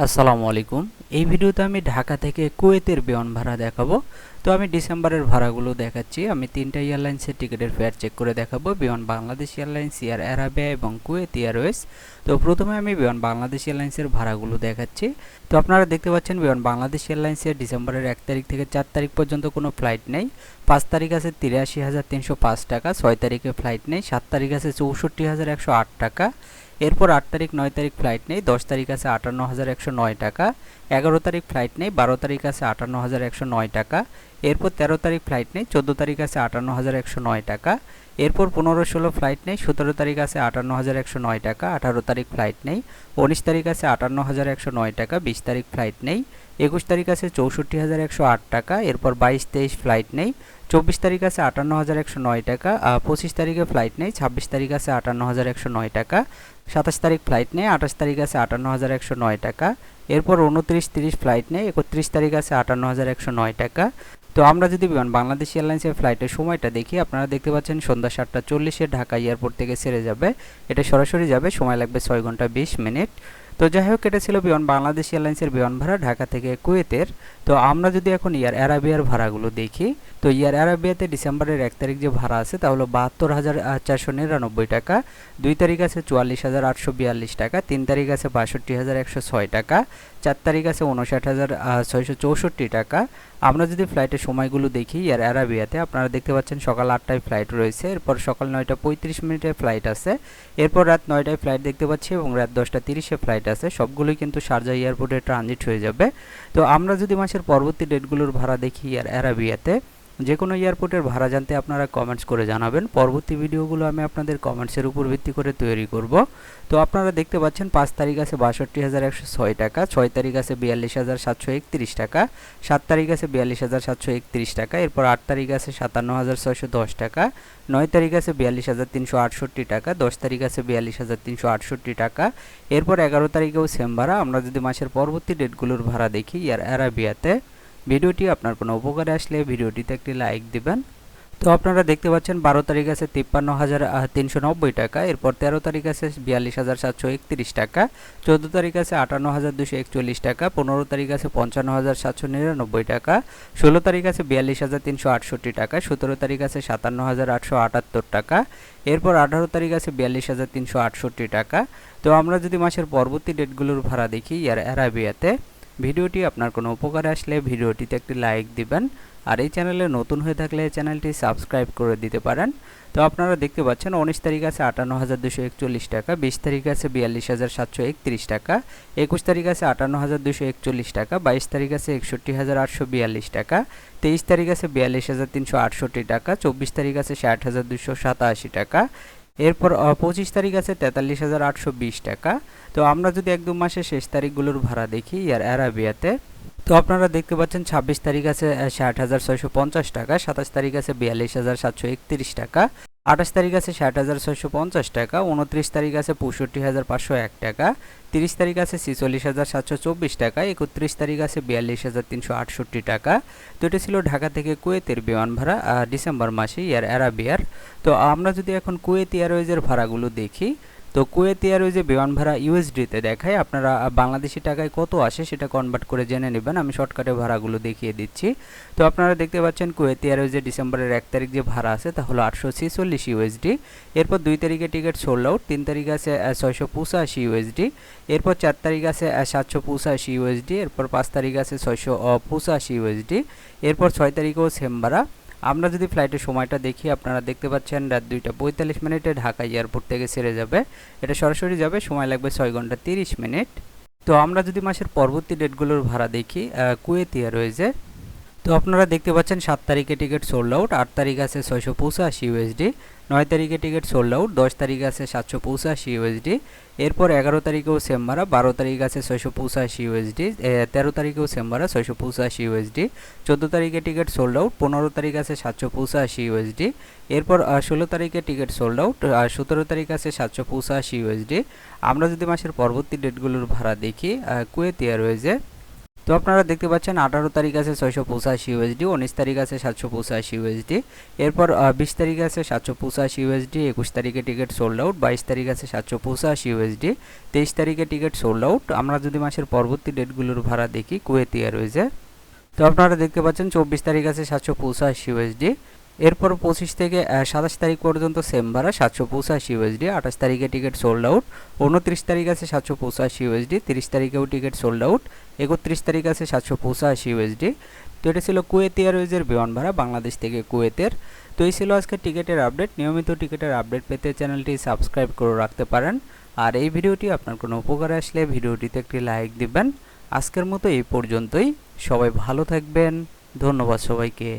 আসসালামু আলাইকুম। এই ভিডিওতে আমি ঢাকা থেকে কুয়েতের বিমান ভাড়া দেখাবো। তো আমি ডিসেম্বরের ভাড়াগুলো দেখাচ্ছি। আমি তিনটা এয়ারলাইন্সের টিকিটের ফেয়ার চেক করে দেখাবো। Biman Bangladesh airlines, Air Arabia এবং কুয়েত এয়ারওয়েজ। তো প্রথমে আমি বিমান বাংলাদেশ এয়ারলাইন্সের ভাড়াগুলো দেখাচ্ছি। তো আপনারা দেখতে পাচ্ছেন বিমান বাংলাদেশ এয়ারলাইন্সের ডিসেম্বরের এক তারিখ থেকে চার তারিখ পর্যন্ত কোনো ফ্লাইট নেই। পাঁচ তারিখ আছে তিরাশি হাজার তিনশো পাঁচ টাকা, ছয় তারিখে ফ্লাইট নেই। সাত তারিখ আছে চৌষট্টি হাজার একশো আট টাকা। এরপর আট তারিখ, নয় তারিখ ফ্লাইট নেই, দশ তারিখ আছে আটান্ন হাজার একশো নয় টাকা, এগারো তারিখ ফ্লাইট নেই, বারো তারিখ আছে আটান্ন হাজার একশো নয় টাকা, এরপর তেরো তারিখ ফ্লাইট নেই, চোদ্দ তারিখ আছে আটান্ন হাজার একশো নয় টাকা এরপর পনেরো ষোলো ফ্লাইট নেই, সতেরো তারিখ আছে আটান্ন হাজার একশো নয় টাকা, আঠারো তারিখ ফ্লাইট নেই, উনিশ তারিখ আছে আটান্ন হাজার একশো নয় টাকা, বিশ তারিখ ফ্লাইট নেই, একুশ তারিখ আছে চৌষট্টি হাজার একশো আট টাকা, এরপর বাইশ তেইশ ফ্লাইট নেই, চব্বিশ তারিখ আছে আটান্ন হাজার একশো নয় টাকা পঁচিশ তারিখে ফ্লাইট নেই, ছাব্বিশ তারিখ আছে আটান্ন হাজার একশো নয় টাকা, সাতাশ তারিখ ফ্লাইট নেই, আঠাশ তারিখ আছে আটান্ন হাজার একশো নয় টাকা, এরপর উনত্রিশ তিরিশ ফ্লাইট নেই, একত্রিশ তারিখ আছে আটান্ন হাজার একশো নয় টাকা তো আমরা যদি বিমান বাংলাদেশ এয়ারলাইন্সের ফ্লাইটের সময়টা দেখি, আপনারা দেখতে পাচ্ছেন সন্ধ্যা সাতটা চল্লিশে ঢাকা এয়ারপোর্ট থেকে ছেড়ে যাবে। এটা সরাসরি যাবে, সময় লাগবে ছয় ঘণ্টা বিশ মিনিট। তো যাই হোক, এটা ছিল বিমান, বাংলাদেশ এয়ারলাইন্সের বিমান ভাড়া ঢাকা থেকে কুয়েতের। তো আমরা যদি এখন ইয়ার অ্যারাবিয়ার ভাড়াগুলো দেখি, তো ইয়ার অ্যারাবিয়াতে ডিসেম্বরের এক তারিখ যে ভাড়া আছে, তা হলো বাহাত্তর হাজার চারশো নিরানব্বই টাকা। দুই তারিখ আছে চুয়াল্লিশ হাজার আটশো বিয়াল্লিশ টাকা। তিন তারিখ আছে বাষট্টি হাজার একশো ছয় টাকা। চার তারিখ আছে উনষাট হাজার ছয়শো চৌষট্টি টাকা। আমরা যদি ফ্লাইটের সময়গুলো দেখি, ইয়ার অ্যারাবিয়াতে আপনারা দেখতে পাচ্ছেন সকাল আটটায় ফ্লাইট রয়েছে, এরপর সকাল নয়টা পঁয়ত্রিশ মিনিটে ফ্লাইট আছে, এরপর রাত নয়টায় ফ্লাইট দেখতে পাচ্ছি এবং রাত দশটা তিরিশে ফ্লাইট আছে, সবগুলোই কিন্তু শারজা এয়ারপোর্টে ট্রানজিট হয়ে যাবে। তো আমরা যদি মাসের পরবর্তী ডেটগুলোর ভাড়া দেখি এর অ্যারাবিয়াতে যে কোনো এয়ারপোর্টের ভাড়া জানতে আপনারা কমেন্টস করে জানাবেন। পরবর্তী ভিডিওগুলো আমি আপনাদের কমেন্টসের উপর ভিত্তি করে তৈরি করব। তো আপনারা দেখতে পাচ্ছেন, পাঁচ তারিখ আছে বাষট্টি হাজার একশো ছয় টাকা, ছয় তারিখ আছে বিয়াল্লিশ হাজার সাতশো একত্রিশ টাকা, সাত তারিখ আছে বিয়াল্লিশ হাজার সাতশো একত্রিশ টাকা, এরপর আট তারিখ আছে সাতান্ন হাজার ছয়শো দশ টাকা, নয় তারিখ আছে বিয়াল্লিশ হাজার তিনশো আটষট্টি টাকা, দশ তারিখ আছে বিয়াল্লিশ হাজার তিনশো আটষট্টি টাকা। এরপর এগারো তারিখেও সেম ভাড়া। আমরা যদি মাসের পরবর্তী ডেটগুলোর ভাড়া দেখি, ইয়ার অ্যারাবিয়াতে ভিডিওটি আপনার কোনো উপকারে আসলে ভিডিওটিতে একটি লাইক দিবেন। তো আপনারা দেখতে পাচ্ছেন বারো তারিখ আছে তিপ্পান্ন হাজার তিনশো নব্বই টাকা, এরপর তেরো তারিখ আছে বিয়াল্লিশ হাজার সাতশো একত্রিশ টাকা, চোদ্দ তারিখ আছে আটান্ন হাজার দুশো একচল্লিশ টাকা, পনেরো তারিখ আছে পঞ্চান্ন হাজার সাতশো নিরানব্বই টাকা, ষোলো তারিখ আছে বিয়াল্লিশ হাজার তিনশো আটষট্টি টাকা, সতেরো তারিখ আছে সাতান্ন হাজার আটশো আটাত্তর টাকা, এরপর আঠারো তারিখ আছে বিয়াল্লিশ হাজার তিনশো আটষট্টি টাকা। তো আমরা যদি মাসের পরবর্তী ডেটগুলোর ভাড়া দেখি, ইয়ার অ্যারাবিয়াতে ভিডিওটি আপনার কোনো উপকারে আসলে ভিডিওটিতে একটি লাইক দিবেন আর এই চ্যানেলে নতুন হয়ে থাকলে চ্যানেলটি সাবস্ক্রাইব করে দিতে পারেন। তো আপনারা দেখতে পাচ্ছেন উনিশ তারিখ আছে আটান্ন হাজার দুশো একচল্লিশ টাকা, বিশ তারিখ আছে বিয়াল্লিশ হাজার সাতশো একত্রিশ টাকা, একুশ তারিখ আছে আটান্ন হাজার দুশো একচল্লিশ টাকা, বাইশ তারিখ আছে একষট্টি হাজার আটশো বিয়াল্লিশ টাকা, তেইশ তারিখ আছে বিয়াল্লিশ হাজার তিনশো আটষট্টি টাকা, চব্বিশ তারিখ আছে ষাট হাজার দুশো সাতাশি টাকা এরপর পঁচিশ তারিখ আছে তেতাল্লিশ হাজার আটশো বিশ টাকা। তো আমরা যদি এক দু মাসের শেষ তারিখগুলোর ভাড়া দেখি, ইয়ার অ্যারাবিয়াতে, তো আপনারা দেখতে পাচ্ছেন ছাব্বিশ তারিখ আছে ষাট হাজার ছয়শো পঞ্চাশ টাকা, সাতাশ তারিখ আছে বিয়াল্লিশ হাজার সাতশো একত্রিশ টাকা। আঠাশ তারিখ আছে ষাট হাজার ছয়শো পঞ্চাশ টাকা, উনত্রিশ তারিখ আছে পঁয়ষট্টি হাজার পাঁচশো এক টাকা, তিরিশ তারিখ আছে ছেচল্লিশ হাজার সাতশো চব্বিশ টাকা, একত্রিশ তারিখ আছে বিয়াল্লিশ হাজার তিনশো আটষট্টি টাকা। তো এটা ছিল ঢাকা থেকে কুয়েতের বিমান ভাড়া ডিসেম্বর মাসে ইয়ার অ্যারাবিয়ার। তো আমরা যদি এখন কুয়েত এয়ারওয়েজের ভাড়াগুলো দেখি তো কুয়েত এয়ারওয়েজে বিমান ভাড়া ইউএসডিতে দেখায়, আপনারা বাংলাদেশি টাকায় কত আসে সেটা কনভার্ট করে জেনে নেবেন, আমি শর্টকাটে ভাড়াগুলো দেখিয়ে দিচ্ছি। তো আপনারা দেখতে পাচ্ছেন কুয়েত এয়ারওয়েজে ডিসেম্বরের এক তারিখ যে ভাড়া আছে তা হলো আটশো ছেচল্লিশ ইউএসডি এরপর দুই তারিখে টিকিট সোল্ড আউট তিন তারিখ আছে ছয়শো পঁচাশি ইউএসডি এরপর চার তারিখ আছে সাতশো পঁচাশি ইউএসডি এরপর পাঁচ তারিখ আছে, ছয়শো পঁচাশি ইউএসডি এরপর ছয় তারিখেও সেম ভাড়া। আমরা যদি ফ্লাইটের সময়টা দেখি, আপনারা দেখতে পাচ্ছেন রাত দুইটা পঁয়তাল্লিশ মিনিটে ঢাকা এয়ারপোর্ট থেকে সেরে যাবে। এটা সরাসরি যাবে, সময় লাগবে ছয় ঘণ্টা তিরিশ মিনিট। তো আমরা যদি মাসের পরবর্তী ডেটগুলোর ভাড়া দেখি কুয়েত এয়ারওয়েজে তো আপনারা দেখতে পাচ্ছেন, সাত তারিখে টিকিট সোল্ড আউট আট তারিখ আছে ছয়শো পঁচাশি ইউএসডি নয় তারিখে টিকিট সোল্ড আউট দশ তারিখ আছে সাতশো পঁচাশি ইউএসডি এরপর এগারো তারিখেও সেম ভাড়া, বারো তারিখ আছে ছয়শো পঁচাশি ইউএসডি তেরো তারিখেও সেম ভাড়া, ছয়শো পঁচাশি ইউএসডি চোদ্দ তারিখে টিকিট সোল্ড আউট পনেরো তারিখ আছে সাতশো পঁচাশি ইউএসডি এরপর ষোলো তারিখে টিকিট সোল্ড আউট সতেরো তারিখ আছে সাতশো পঁচাশি ইউএসডি আমরা যদি মাসের পরবর্তী ডেটগুলোর ভাড়া দেখি কুয়েত এয়ারওয়েজে তো আপনারা দেখতে পাচ্ছেন আঠারো তারিখ আছে ছয়শো পঁচাশি ইউএসডি উনিশ তারিখ আছে সাতশো পঁচাশি ইউএসডি এরপর বিশ তারিখ আছে সাতশো পঁচাশি ইউএসডি একুশ তারিখে টিকিট সোল্ড আউট বাইশ তারিখ আছে সাতশো পঁচাশি ইউএসডি তেইশ তারিখে টিকিট সোল্ড আউট আমরা যদি মাসের পরবর্তী ডেটগুলোর ভাড়া দেখি কুয়েতি এয়ারওয়েজে তো আপনারা দেখতে পাচ্ছেন চব্বিশ তারিখ আছে সাতশো পঁচাশি ইউএসডি এরপর পঁচিশ থেকে সাতাশ তারিখ পর্যন্ত সেম ভাড়া, সাতশো পঁচাশি ইউএসডি আঠাশ তারিখে টিকিট সোল্ড আউট উনত্রিশ তারিখ আছে সাতশো পঁচাশি ইউএসডি তিরিশ তারিখেও টিকিট সোল্ড আউট একত্রিশ তারিখ আছে সাতশো পঁচাশি ইউএসডি তো এটা ছিল কুয়েত এয়ারওয়েজের বিমান ভাড়া, বাংলাদেশ থেকে কুয়েতের। তো এই ছিল আজকে টিকিটের আপডেট নিয়মিত টিকিটের আপডেট পেতে চ্যানেলটি সাবস্ক্রাইব করে রাখতে পারেন। আর এই ভিডিওটি আপনার কোনো উপকারে আসলে ভিডিওটিতে একটি লাইক দিবেন। আজকের মতো এই পর্যন্তই। সবাই ভালো থাকবেন। ধন্যবাদ সবাইকে।